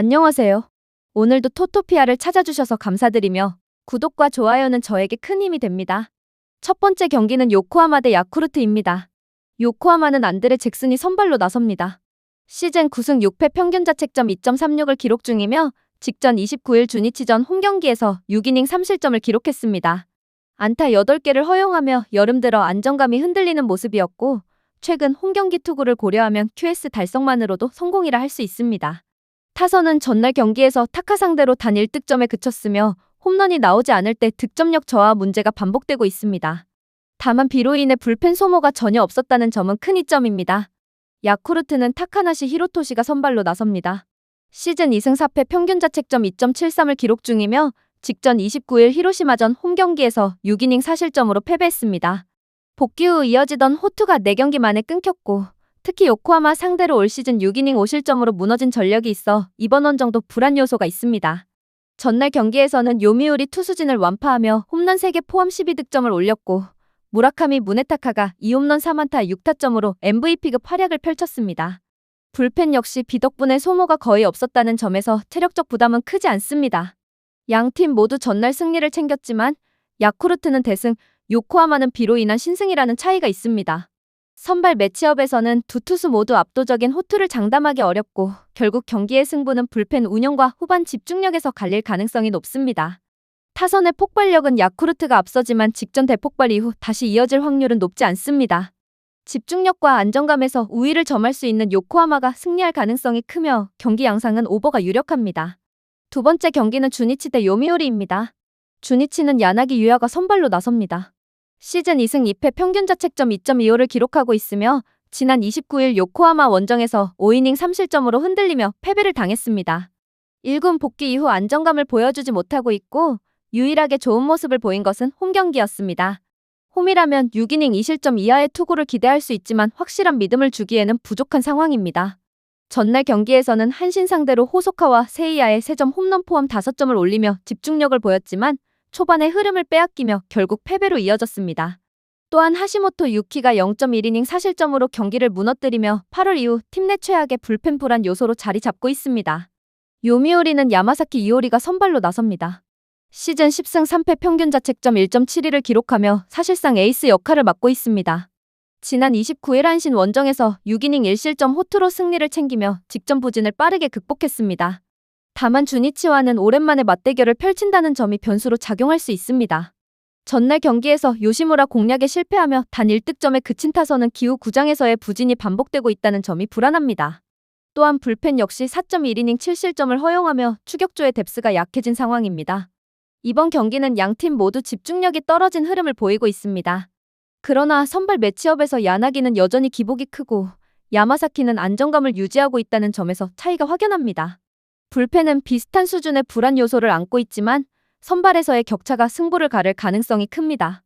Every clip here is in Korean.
안녕하세요. 오늘도 토토피아를 찾아주셔서 감사드리며 구독과 좋아요는 저에게 큰 힘이 됩니다. 첫 번째 경기는 요코하마 대 야쿠르트입니다. 요코하마는 안드레 잭슨이 선발로 나섭니다. 시즌 9승 6패 평균 자책점 2.36을 기록 중이며 직전 29일 주니치전 홈경기에서 6이닝 3실점을 기록했습니다. 안타 8개를 허용하며 여름 들어 안정감이 흔들리는 모습이었고 최근 홈경기 투구를 고려하면 QS 달성만으로도 성공이라 할 수 있습니다. 타선은 전날 경기에서 타카 상대로 단 1득점에 그쳤으며 홈런이 나오지 않을 때 득점력 저하 문제가 반복되고 있습니다. 다만 비로 인해 불펜 소모가 전혀 없었다는 점은 큰 이점입니다. 야쿠르트는 타카나시 히로토시가 선발로 나섭니다. 시즌 2승 4패 평균 자책점 2.73을 기록 중이며 직전 29일 히로시마전 홈경기에서 6이닝 4실점으로 패배했습니다. 복귀 후 이어지던 호투가 4경기 만에 끊겼고 특히 요코하마 상대로 올 시즌 6이닝 5실점으로 무너진 전력이 있어 이번 원정도 불안 요소가 있습니다. 전날 경기에서는 요미우리 투수진을 완파하며 홈런 3개 포함 12득점을 올렸고 무라카미 무네타카가 2홈런 3안타 6타점으로 MVP급 활약을 펼쳤습니다. 불펜 역시 비 덕분에 소모가 거의 없었다는 점에서 체력적 부담은 크지 않습니다. 양 팀 모두 전날 승리를 챙겼지만 야쿠르트는 대승, 요코하마는 비로 인한 신승이라는 차이가 있습니다. 선발 매치업에서는 두 투수 모두 압도적인 호투를 장담하기 어렵고 결국 경기의 승부는 불펜 운영과 후반 집중력에서 갈릴 가능성이 높습니다. 타선의 폭발력은 야쿠르트가 앞서지만 직전 대폭발 이후 다시 이어질 확률은 높지 않습니다. 집중력과 안정감에서 우위를 점할 수 있는 요코하마가 승리할 가능성이 크며 경기 양상은 오버가 유력합니다. 두 번째 경기는 주니치 대 요미우리입니다. 주니치는 야나기 유야가 선발로 나섭니다. 시즌 2승 2패 평균 자책점 2.25를 기록하고 있으며 지난 29일 요코하마 원정에서 5이닝 3실점으로 흔들리며 패배를 당했습니다. 1군 복귀 이후 안정감을 보여주지 못하고 있고 유일하게 좋은 모습을 보인 것은 홈 경기였습니다. 홈이라면 6이닝 2실점 이하의 투구를 기대할 수 있지만 확실한 믿음을 주기에는 부족한 상황입니다. 전날 경기에서는 한신 상대로 호소카와 세이야의 3점 홈런 포함 5점을 올리며 집중력을 보였지만 초반에 흐름을 빼앗기며 결국 패배로 이어졌습니다. 또한 하시모토 유키가 0.1이닝 사실점으로 경기를 무너뜨리며 8월 이후 팀 내 최악의 불펜 불안 요소로 자리 잡고 있습니다. 요미우리는 야마사키 이오리가 선발로 나섭니다. 시즌 10승 3패 평균 자책점 1.72를 기록하며 사실상 에이스 역할을 맡고 있습니다. 지난 29일 한신 원정에서 6이닝 1실점 호투로 승리를 챙기며 직전 부진을 빠르게 극복했습니다. 다만 주니치와는 오랜만에 맞대결을 펼친다는 점이 변수로 작용할 수 있습니다. 전날 경기에서 요시무라 공략에 실패하며 단 1득점에 그친 타선은 기후 구장에서의 부진이 반복되고 있다는 점이 불안합니다. 또한 불펜 역시 4.1이닝 7실점을 허용하며 추격조의 뎁스가 약해진 상황입니다. 이번 경기는 양 팀 모두 집중력이 떨어진 흐름을 보이고 있습니다. 그러나 선발 매치업에서 야나기는 여전히 기복이 크고 야마사키는 안정감을 유지하고 있다는 점에서 차이가 확연합니다. 불펜은 비슷한 수준의 불안 요소를 안고 있지만 선발에서의 격차가 승부를 가를 가능성이 큽니다.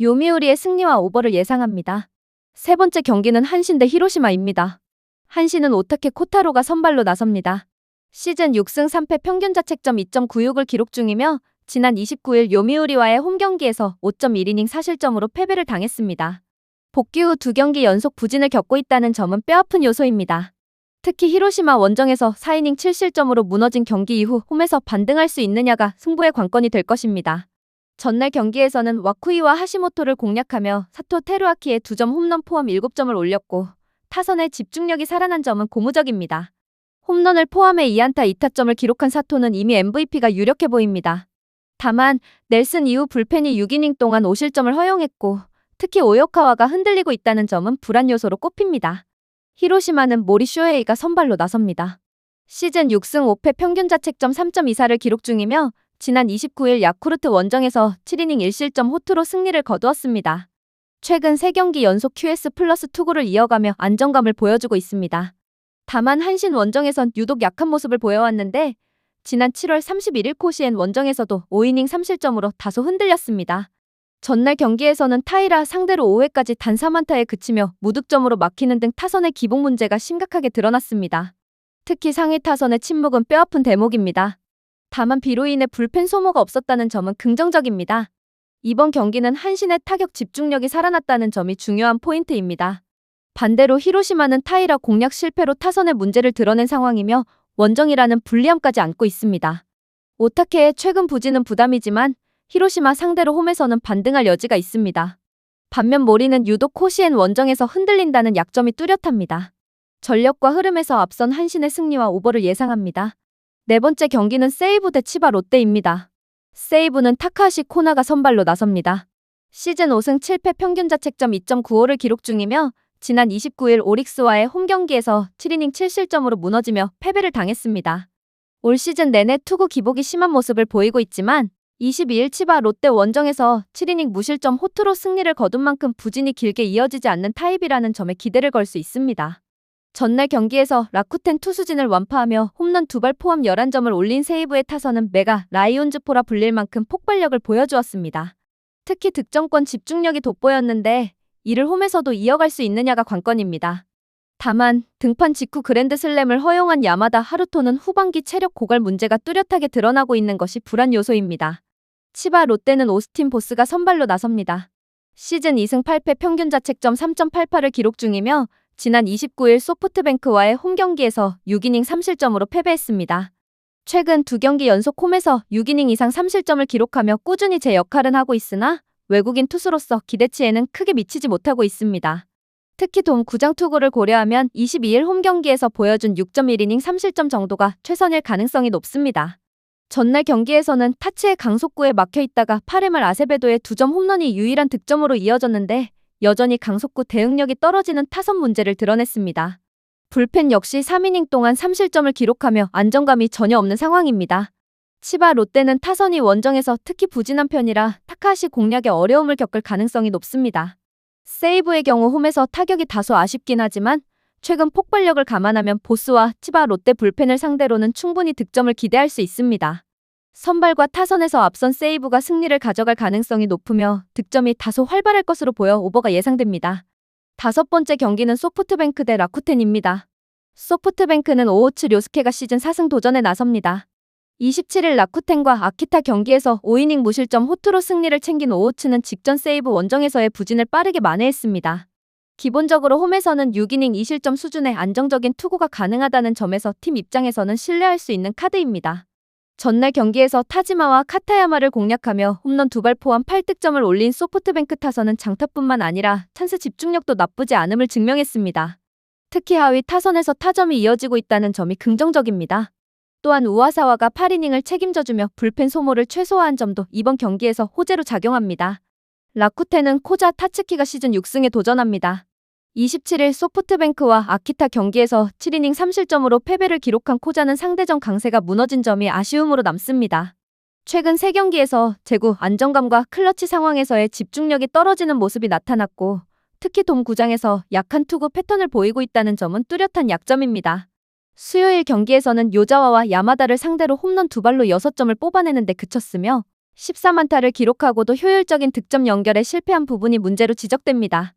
요미우리의 승리와 오버를 예상합니다. 세 번째 경기는 한신 대 히로시마입니다. 한신은 오타케 코타로가 선발로 나섭니다. 시즌 6승 3패 평균 자책점 2.96을 기록 중이며 지난 29일 요미우리와의 홈경기에서 5.1이닝 사실점으로 패배를 당했습니다. 복귀 후 두 경기 연속 부진을 겪고 있다는 점은 뼈아픈 요소입니다. 특히 히로시마 원정에서 4이닝 7실점으로 무너진 경기 이후 홈에서 반등할 수 있느냐가 승부의 관건이 될 것입니다. 전날 경기에서는 와쿠이와 하시모토를 공략하며 사토 테루아키의 2점 홈런 포함 7점을 올렸고 타선의 집중력이 살아난 점은 고무적입니다. 홈런을 포함해 2안타 2타점을 기록한 사토는 이미 MVP가 유력해 보입니다. 다만 넬슨 이후 불펜이 6이닝 동안 5실점을 허용했고 특히 오요카와가 흔들리고 있다는 점은 불안 요소로 꼽힙니다. 히로시마는 모리 쇼헤이가 선발로 나섭니다. 시즌 6승 5패 평균 자책점 3.24를 기록 중이며 지난 29일 야쿠르트 원정에서 7이닝 1실점 호투로 승리를 거두었습니다. 최근 3경기 연속 QS 플러스 투구를 이어가며 안정감을 보여주고 있습니다. 다만 한신 원정에선 유독 약한 모습을 보여왔는데 지난 7월 31일 코시엔 원정에서도 5이닝 3실점으로 다소 흔들렸습니다. 전날 경기에서는 타이라 상대로 5회까지 단 3안타에 그치며 무득점으로 막히는 등 타선의 기복 문제가 심각하게 드러났습니다. 특히 상위 타선의 침묵은 뼈아픈 대목입니다. 다만 비로 인해 불펜 소모가 없었다는 점은 긍정적입니다. 이번 경기는 한신의 타격 집중력이 살아났다는 점이 중요한 포인트입니다. 반대로 히로시마는 타이라 공략 실패로 타선의 문제를 드러낸 상황이며 원정이라는 불리함까지 안고 있습니다. 오타케의 최근 부진은 부담이지만 히로시마 상대로 홈에서는 반등할 여지가 있습니다. 반면 모리는 유독 코시엔 원정에서 흔들린다는 약점이 뚜렷합니다. 전력과 흐름에서 앞선 한신의 승리와 오버를 예상합니다. 네 번째 경기는 세이브 대 치바 롯데입니다. 세이브는 타카하시 코나가 선발로 나섭니다. 시즌 5승 7패 평균 자책점 2.95를 기록 중이며 지난 29일 오릭스와의 홈 경기에서 7이닝 7실점으로 무너지며 패배를 당했습니다. 올 시즌 내내 투구 기복이 심한 모습을 보이고 있지만 22일 치바 롯데 원정에서 7이닝 무실점 호투로 승리를 거둔 만큼 부진이 길게 이어지지 않는 타입이라는 점에 기대를 걸 수 있습니다. 전날 경기에서 라쿠텐 투수진을 완파하며 홈런 두 발 포함 11점을 올린 세이브의 타선은 메가 라이온즈포라 불릴 만큼 폭발력을 보여주었습니다. 특히 득점권 집중력이 돋보였는데 이를 홈에서도 이어갈 수 있느냐가 관건입니다. 다만 등판 직후 그랜드슬램을 허용한 야마다 하루토는 후반기 체력 고갈 문제가 뚜렷하게 드러나고 있는 것이 불안 요소입니다. 치바 롯데는 오스틴 보스가 선발로 나섭니다. 시즌 2승 8패 평균 자책점 3.88을 기록 중이며 지난 29일 소프트뱅크와의 홈 경기에서 6이닝 3실점으로 패배했습니다. 최근 두 경기 연속 홈에서 6이닝 이상 3실점을 기록하며 꾸준히 제 역할은 하고 있으나 외국인 투수로서 기대치에는 크게 미치지 못하고 있습니다. 특히 돔 구장 투구를 고려하면 22일 홈 경기에서 보여준 6.1이닝 3실점 정도가 최선일 가능성이 높습니다. 전날 경기에서는 타치의 강속구에 막혀 있다가 8회 말 아세베도의 2점 홈런이 유일한 득점으로 이어졌는데 여전히 강속구 대응력이 떨어지는 타선 문제를 드러냈습니다. 불펜 역시 3이닝 동안 3실점을 기록하며 안정감이 전혀 없는 상황입니다. 치바 롯데는 타선이 원정에서 특히 부진한 편이라 타카시 공략에 어려움을 겪을 가능성이 높습니다. 세이브의 경우 홈에서 타격이 다소 아쉽긴 하지만 최근 폭발력을 감안하면 보스와 치바 롯데 불펜을 상대로는 충분히 득점을 기대할 수 있습니다. 선발과 타선에서 앞선 세이브가 승리를 가져갈 가능성이 높으며 득점이 다소 활발할 것으로 보여 오버가 예상됩니다. 다섯 번째 경기는 소프트뱅크 대 라쿠텐입니다. 소프트뱅크는 오호츠 료스케가 시즌 4승 도전에 나섭니다. 27일 라쿠텐과 아키타 경기에서 5이닝 무실점 호투로 승리를 챙긴 오호츠는 직전 세이브 원정에서의 부진을 빠르게 만회했습니다. 기본적으로 홈에서는 6이닝 2실점 수준의 안정적인 투구가 가능하다는 점에서 팀 입장에서는 신뢰할 수 있는 카드입니다. 전날 경기에서 타지마와 카타야마를 공략하며 홈런 두 발 포함 8득점을 올린 소프트뱅크 타선은 장타뿐만 아니라 찬스 집중력도 나쁘지 않음을 증명했습니다. 특히 하위 타선에서 타점이 이어지고 있다는 점이 긍정적입니다. 또한 우아사와가 8이닝을 책임져주며 불펜 소모를 최소화한 점도 이번 경기에서 호재로 작용합니다. 라쿠텐은 코자 타츠키가 시즌 6승에 도전합니다. 27일 소프트뱅크와 아키타 경기에서 7이닝 3실점으로 패배를 기록한 코자는 상대전 강세가 무너진 점이 아쉬움으로 남습니다. 최근 3경기에서 제구, 안정감과 클러치 상황에서의 집중력이 떨어지는 모습이 나타났고 특히 돔 구장에서 약한 투구 패턴을 보이고 있다는 점은 뚜렷한 약점입니다. 수요일 경기에서는 요자와와 야마다를 상대로 홈런 두 발로 6점을 뽑아내는데 그쳤으며 14만타를 기록하고도 효율적인 득점 연결에 실패한 부분이 문제로 지적됩니다.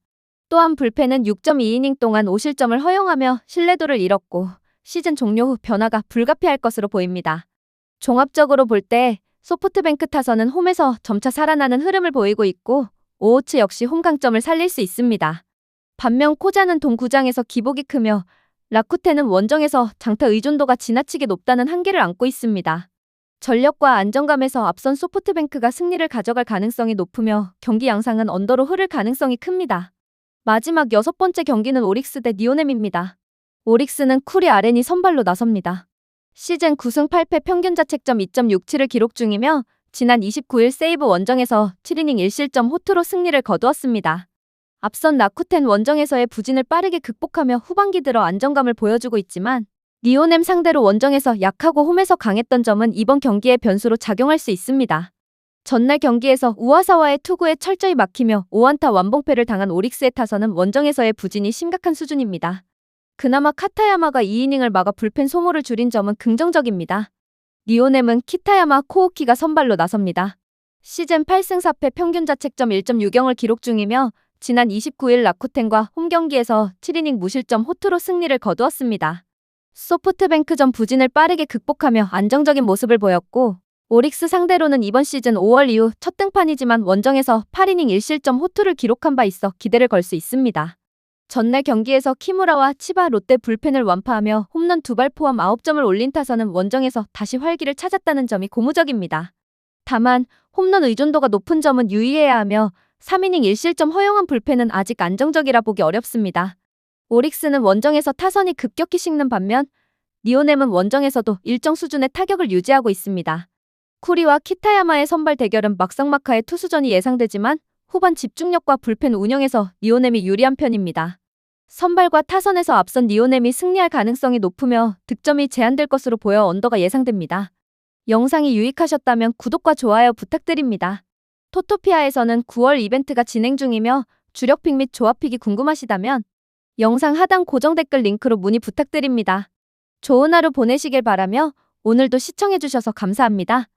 또한 불펜은 6.2이닝 동안 5실점을 허용하며 신뢰도를 잃었고 시즌 종료 후 변화가 불가피할 것으로 보입니다. 종합적으로 볼 때 소프트뱅크 타선은 홈에서 점차 살아나는 흐름을 보이고 있고 오호츠 역시 홈 강점을 살릴 수 있습니다. 반면 코자는 동구장에서 기복이 크며 라쿠텐은 원정에서 장타 의존도가 지나치게 높다는 한계를 안고 있습니다. 전력과 안정감에서 앞선 소프트뱅크가 승리를 가져갈 가능성이 높으며 경기 양상은 언더로 흐를 가능성이 큽니다. 마지막 여섯 번째 경기는 오릭스 대 니오넴입니다. 오릭스는 쿠리 아렌이 선발로 나섭니다. 시즌 9승 8패 평균 자책점 2.67을 기록 중이며 지난 29일 세이브 원정에서 7이닝 1실점 호투로 승리를 거두었습니다. 앞선 라쿠텐 원정에서의 부진을 빠르게 극복하며 후반기 들어 안정감을 보여주고 있지만 니오넴 상대로 원정에서 약하고 홈에서 강했던 점은 이번 경기의 변수로 작용할 수 있습니다. 전날 경기에서 우아사와의 투구에 철저히 막히며 5안타 완봉패를 당한 오릭스의 타선은 원정에서의 부진이 심각한 수준입니다. 그나마 카타야마가 2이닝을 막아 불펜 소모를 줄인 점은 긍정적입니다. 니오넴은 키타야마 코오키가 선발로 나섭니다. 시즌 8승 4패 평균 자책점 1.60을 기록 중이며 지난 29일 라쿠텐과 홈 경기에서 7이닝 무실점 호투로 승리를 거두었습니다. 소프트뱅크전 부진을 빠르게 극복하며 안정적인 모습을 보였고 오릭스 상대로는 이번 시즌 5월 이후 첫 등판이지만 원정에서 8이닝 1실점 호투를 기록한 바 있어 기대를 걸 수 있습니다. 전날 경기에서 키무라와 치바 롯데 불펜을 완파하며 홈런 두 발 포함 9점을 올린 타선은 원정에서 다시 활기를 찾았다는 점이 고무적입니다. 다만 홈런 의존도가 높은 점은 유의해야 하며 3이닝 1실점 허용한 불펜은 아직 안정적이라 보기 어렵습니다. 오릭스는 원정에서 타선이 급격히 식는 반면 니오넴은 원정에서도 일정 수준의 타격을 유지하고 있습니다. 쿠리와 키타야마의 선발 대결은 막상막하의 투수전이 예상되지만 후반 집중력과 불펜 운영에서 니오넴이 유리한 편입니다. 선발과 타선에서 앞선 니오넴이 승리할 가능성이 높으며 득점이 제한될 것으로 보여 언더가 예상됩니다. 영상이 유익하셨다면 구독과 좋아요 부탁드립니다. 토토피아에서는 9월 이벤트가 진행 중이며 주력픽 및 조합픽이 궁금하시다면 영상 하단 고정 댓글 링크로 문의 부탁드립니다. 좋은 하루 보내시길 바라며 오늘도 시청해주셔서 감사합니다.